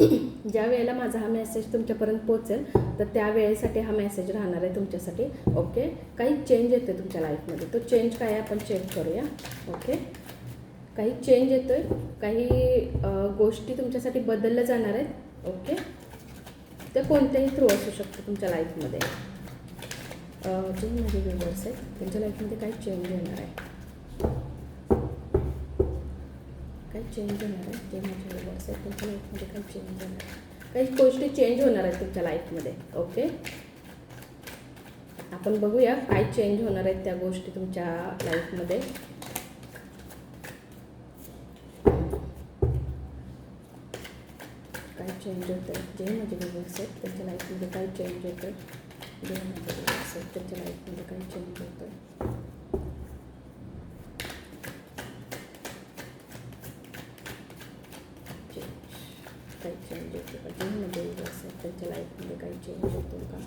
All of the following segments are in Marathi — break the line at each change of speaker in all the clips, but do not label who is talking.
ज्या वेळेला माझा हा मेसेज तुमच्यापर्यंत पोहोचेल तर त्या वेळेसाठी हा मेसेज राहणार आहे तुमच्यासाठी ओके काही चेंज येतो आहे तुमच्या लाईफमध्ये तो चेंज काय आहे आपण चेक करूया ओके काही चेंज येतो आहे काही गोष्टी तुमच्यासाठी बदलल्या जाणार आहेत ओके त्या कोणत्याही थ्रू असू शकतं तुमच्या लाईफमध्ये जे माझे व्ह्युअर्स आहेत त्यांच्या लाईफमध्ये काही चेंज येणार आहे. काही चेंज येणार आहे जे माझ्या व्ह्युअर्स आहेत लाईफमध्ये काही चेंज होणार काही गोष्टी चेंज होणार आहेत तुमच्या लाईफमध्ये ओके आपण बघूया काय चेंज होणार आहेत त्या गोष्टी तुमच्या लाईफमध्ये काय चेंज होतं जे माझे व्ह्युअर्स आहेत त्यांच्या लाईफमध्ये काय चेंज होतं जे माझे व्ह्युअर्स आहेत त्यांच्या लाईफमध्ये काय चेंज होतं चेंज काही चेंज होतो का जे माझे व्ह्युअर्स आहेत त्यांच्या लाईफमध्ये काही चेंज होतो का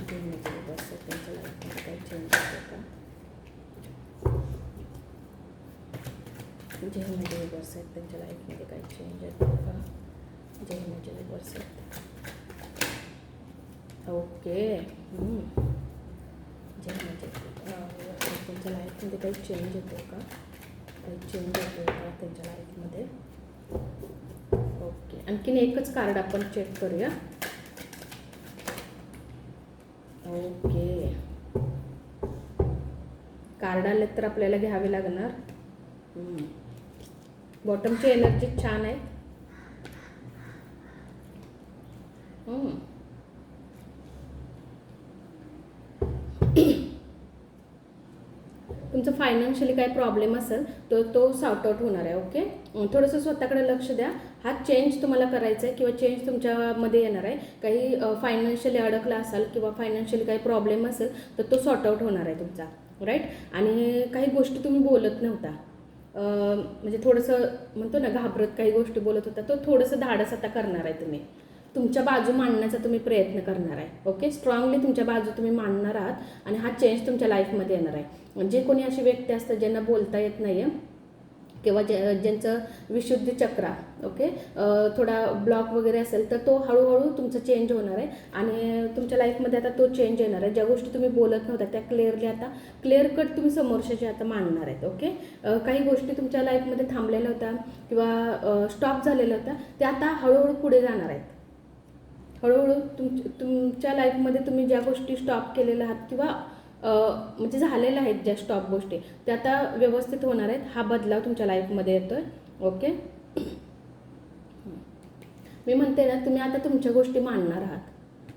जे माझे व्ह्युअर्स आहेत त्यांच्या लाईफमध्ये काही चेंज होतो का जे माझे व्ह्युअर्स आहेत त्यांच्या लाईफमध्ये काही चेंज येतो का जे माझे व्ह्युअर्स आहेत ओके हम्म. जे माझे व्ह्युअर्स आहेत त्यांच्या लाईफमध्ये काही चेंज येतो का काही चेंज येतो का त्यांच्या लाईफमध्ये ओके आणखीन एकच कार्ड आपण चेक करूया. ओके कार्ड आले तर आपल्याला घ्यावे लागणार. बॉटमची एनर्जी छान आहे. तुमचा तुमचं फायनान्शियली काय प्रॉब्लेम असेल तो तो सॉर्ट आउट होणार आहे ओके थोडंसं स्वतःकडे लक्ष द्या. हा चेंज तुम्हाला करायचा आहे किंवा चेंज तुमच्यामध्ये येणार आहे. काही फायनान्शियली अडकला असाल किंवा फायनान्शियली काही प्रॉब्लेम असेल तर तो सॉर्ट आउट होणार आहे तुमचा. राईट आणि काही गोष्टी तुम्ही बोलत नव्हता. म्हणजे थोडंसं म्हणतो ना घाबरत काही गोष्टी बोलत होता तो थोडंसं धाडस आता करणार आहे तुम्ही. तुमच्या बाजू मांडण्याचा तुम्ही प्रयत्न करणार आहे. ओके स्ट्रॉंगली तुमच्या बाजू तुम्ही मांडणार आहात आणि हा चेंज तुमच्या लाईफमध्ये येणार आहे. जे कोणी अशी व्यक्ती असतात ज्यांना बोलता येत नाही आहे किंवा ज्या ज्यांचं विशुद्ध चक्रा ओके थोडा ब्लॉक वगैरे असेल तर तो हळूहळू तुमचं चेंज होणार आहे. आणि तुमच्या लाईफमध्ये आता तो चेंज येणार आहे. ज्या गोष्टी तुम्ही बोलत नव्हत्या त्या क्लिअरली आता क्लिअर कट तुम्ही समोरच्याचे आता मांडणार आहेत ओके काही गोष्टी तुमच्या लाईफमध्ये थांबलेल्या होत्या किंवा स्टॉप झालेल्या होत्या त्या आता हळूहळू पुढे जाणार आहेत. हळूहळू तुम तुमच्या लाईफमध्ये तुम्ही ज्या गोष्टी स्टॉप केलेल्या आहात किंवा म्हणजे झालेल्या आहेत ज्या स्टॉप गोष्टी त्या आता व्यवस्थित होणार आहेत. हा बदलाव तुमच्या लाईफमध्ये येतो आहे ओके? मी म्हणते ना तुम्ही आता तुमच्या गोष्टी मांडणार आहात.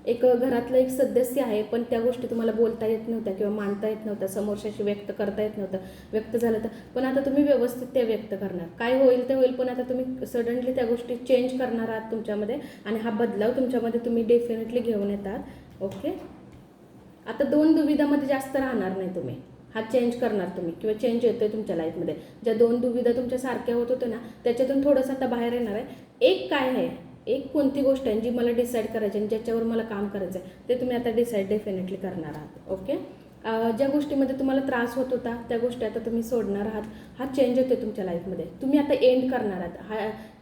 एक घरातलं एक सदस्य आहे पण त्या गोष्टी तुम्हाला बोलता येत नव्हत्या किंवा मांडता येत नव्हत्या समोरच्याशी व्यक्त करता येत नव्हतं व्यक्त झालं तर. पण आता तुम्ही व्यवस्थित ते व्यक्त करणार. काय होईल ते होईल पण आता तुम्ही सडनली त्या गोष्टी चेंज करणार आहात तुमच्यामध्ये आणि हा बदलाव तुमच्यामध्ये तुम्ही डेफिनेटली घेऊन येतात. ओके? आता दोन दुविधामध्ये जास्त राहणार नाही तुम्ही. हा चेंज करणार तुम्ही किंवा चेंज येतोय तुमच्या लाईफमध्ये ज्या दोन दुविधा तुमच्या सारख्या होत होत्या ना त्याच्यातून थोडंसं आता बाहेर येणार आहे. एक काय आहे? एक कोणती गोष्ट आहे जी मला डिसाईड करायची आणि ज्याच्यावर मला काम करायचं आहे ते तुम्ही आता डिसाईड डेफिनेटली करणार आहात. ओके ज्या गोष्टीमध्ये तुम्हाला त्रास होत होता त्या गोष्टी आता तुम्ही सोडणार आहात. हा चेंज होतो तुमच्या लाईफमध्ये तुम्ही आता एंड करणार आहात. हा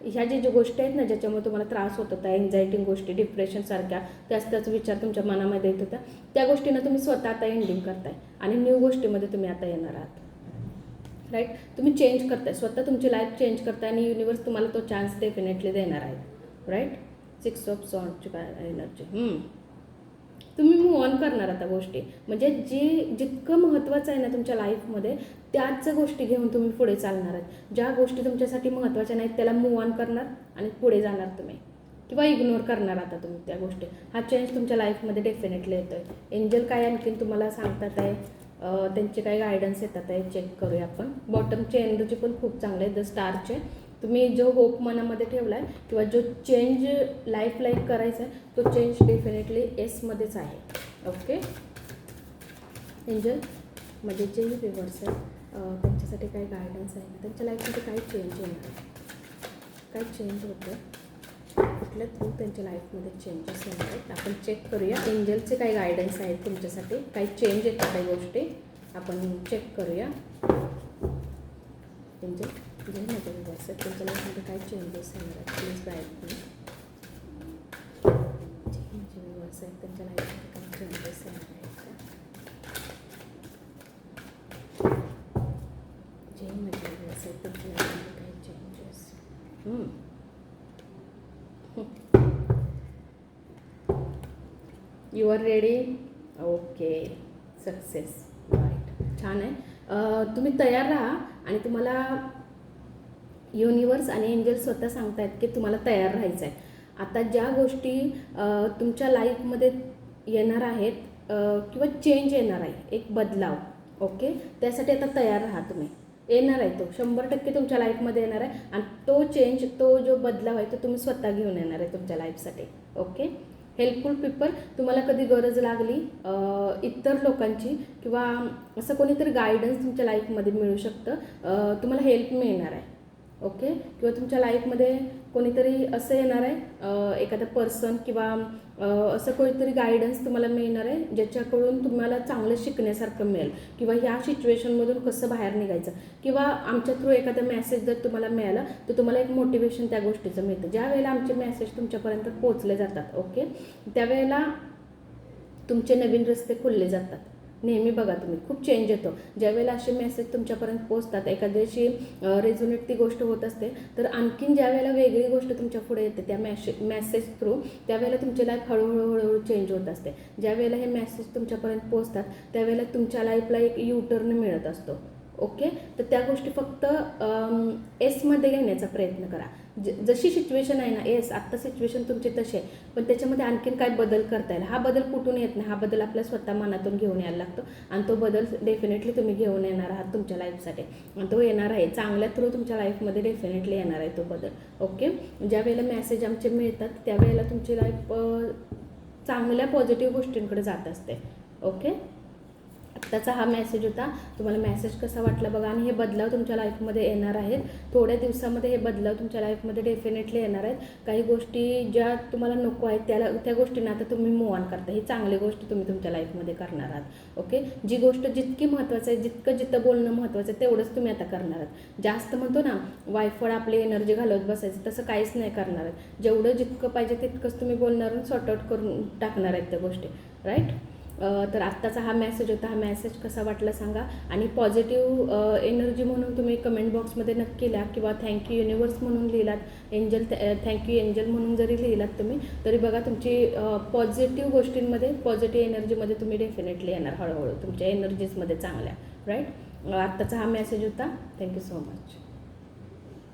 ह्या जे ज्या गोष्टी आहेत ना ज्याच्यामुळे तुम्हाला त्रास होत होता एन्झायटी गोष्टी डिप्रेशनसारख्या त्याच त्याच विचार तुमच्या मनामध्ये येत होता. त्या गोष्टींना तुम्ही स्वतः आता एंडिंग करताय. आणि न्यू गोष्टीमध्ये तुम्ही आता येणार आहात. राईट तुम्ही चेंज करताय. स्वतः तुमची लाईफ चेंज करताय आणि युनिवर्स तुम्हाला तो चान्स डेफिनेटली देणार आहे. राईट सिक्स ऑफ सॉन्टची एनर्जी तुम्ही मूव ऑन करणार आता गोष्टी. म्हणजे जी जितकं महत्त्वाचं आहे ना तुमच्या लाईफमध्ये त्याच गोष्टी घेऊन तुम्ही पुढे चालणार आहेत. ज्या गोष्टी तुमच्यासाठी महत्त्वाच्या नाहीत त्याला मूव ऑन करणार आणि पुढे जाणार तुम्ही. किंवा इग्नोर करणार आता तुम्ही त्या गोष्टी. हा चेंज तुमच्या लाईफमध्ये डेफिनेटली येतो आहे एंजल काय आणखीन तुम्हाला सांगतात आहे? त्यांचे काही गायडन्स येतात आहे? चेक करूया आपण. बॉटमचे एनर्जी पण खूप चांगले आहेत. द स्टारचे तुम्ही जो होप मनामध्ये ठेवला आहे किंवा जो चेंज लाईफ लाईफ करायचा आहे तो चेंज डेफिनेटली एसमध्येच आहे. ओके एंजल म्हणजे जे विवर्स आहेत त्यांच्यासाठी काय गायडन्स आहे? त्यांच्या लाईफमध्ये काही चेंज येणार काय चेंज होतं कुठल्या थ्रू त्यांच्या लाईफमध्ये चेंजेस येणार आहेत? आपण चेक करूया. एंजलचे काही गायडन्स आहेत तुमच्यासाठी? काही चेंज येतात काही गोष्टी? आपण चेक करूया. एंजल जे माझे विवर्स काय चेंजेस येणार प्लीज गाईड मी जे आहेत त्यांच्या लाईफमध्ये काय चेंजेस येणार आहेत? का जे माझे आहेत त्यांच्या लाईफमध्ये काय changes you are ready okay success right छान आहे. तुम्ही तयार राहा आणि तुम्हाला युनिवर्स आणि एंजल स्वतः सांगतायत की तुम्हाला तयार राहायचं आहे आता ज्या गोष्टी तुमच्या लाईफमध्ये येणार आहेत किंवा चेंज येणार आहे एक बदलाव ओके त्यासाठी आता तयार राहा तुम्ही. येणार आहे तो शंभर टक्के तुमच्या लाईफमध्ये येणार आहे आणि तो चेंज तो जो बदलाव आहे तो तुम्ही स्वतः घेऊन येणार आहे तुमच्या लाईफसाठी ओके हेल्पफुल पीपल तुम्हाला कधी गरज लागली इतर लोकांची किंवा असं कोणीतरी गायडन्स तुमच्या लाईफमध्ये मिळू शकतं तुम्हाला हेल्प मिळणार आहे. ओके? किंवा तुमच्या लाईफमध्ये कोणीतरी असं येणार आहे एखादं एखादा पर्सन किंवा असं कोणीतरी गायडन्स तुम्हाला मिळणार आहे ज्याच्याकडून तुम्हाला चांगलं शिकण्यासारखं मिळेल? किंवा ह्या सिच्युएशनमधून कसं बाहेर निघायचं? किंवा आमच्या थ्रू एखादा मेसेज जर तुम्हाला मिळाला तर तुम्हाला एक मोटिवेशन त्या गोष्टीचं मिळतं. ज्या वेळेला आमचे मेसेज तुमच्यापर्यंत पोहोचले जातात ओके? त्यावेळेला तुमचे नवीन रस्ते खुलले जातात. नेहमी बघा तुम्ही. खूप चेंज येतो. ज्यावेळेला असे मेसेज तुमच्यापर्यंत पोचतात एखाद्याशी रेझोनेट ती गोष्ट होत असते तर आणखीन ज्या वेळेला वेगळी गोष्ट तुमच्यापुढे येते त्या मॅशे मेसेज थ्रू त्यावेळेला तुमची लाईफ हळूहळू हळूहळू चेंज होत असते. ज्यावेळेला हे मेसेज तुमच्यापर्यंत पोचतात त्यावेळेला तुमच्या लाईफला एक यू टर्न मिळत असतो. ओके? तर त्या गोष्टी फक्त एसमध्ये घेण्याचा प्रयत्न करा. ज जशी सिच्युएशन आहे ना येस आत्ता सिच्युएशन तुमची तशी आहे. पण त्याच्यामध्ये आणखीन काय बदल करता येईल? हा बदल कुठून येत नाही? हा बदल आपल्या स्वतः मनातून घेऊन यायला लागतो. आणि तो बदल डेफिनेटली तुम्ही घेऊन येणार आहात तुमच्या लाईफसाठी आणि तो येणार आहे. चांगल्या थ्रू तुमच्या लाईफमध्ये डेफिनेटली येणार आहे तो बदल. ओके? ज्या वेळेला मेसेज आमचे मिळतात त्यावेळेला तुमची लाईफ चांगल्या पॉझिटिव्ह गोष्टींकडे जात असते. ओके? त्याचा हा मेसेज होता. तुम्हाला मेसेज कसा वाटला बघा. आणि हे बदलाव तुमच्या लाईफमध्ये येणार आहेत. थोड्या दिवसामध्ये हे बदलाव तुमच्या लाईफमध्ये डेफिनेटली येणार आहेत. काही गोष्टी ज्या तुम्हाला नको आहेत त्याला त्या गोष्टींना आता तुम्ही मूव ऑन करता. ही चांगली गोष्ट तुम्ही तुमच्या लाईफमध्ये करणार आहात. ओके जी गोष्ट जितकी महत्त्वाचं आहे जितकं जिथं बोलणं महत्त्वाचं आहे तेवढंच तुम्ही आता करणार आहात. जास्त म्हणतो ना वायफळ आपली एनर्जी घालवत बसायचं तसं काहीच नाही करणार आहेत. जेवढं जितकं पाहिजे तितकंच तुम्ही बोलणार आणि सॉर्ट आउट करून टाकणार आहेत त्या गोष्टी. राईट तर आत्ताचा हा मॅसेज होता. हा मॅसेज कसा वाटला सांगा? आणि पॉझिटिव्ह एनर्जी म्हणून तुम्ही कमेंट बॉक्समध्ये नक्की लिहा किंवा थँक्यू युनिवर्स म्हणून लिहिलात. एंजल थँक्यू एंजल म्हणून जरी लिहिलात तुम्ही तरी बघा तुमची पॉझिटिव्ह गोष्टींमध्ये पॉझिटिव्ह एनर्जीमध्ये तुम्ही डेफिनेटली येणार हळूहळू. तुमच्या एनर्जीजमध्ये चांगल्या. राईट आत्ताचा हा मेसेज होता. Thank you so much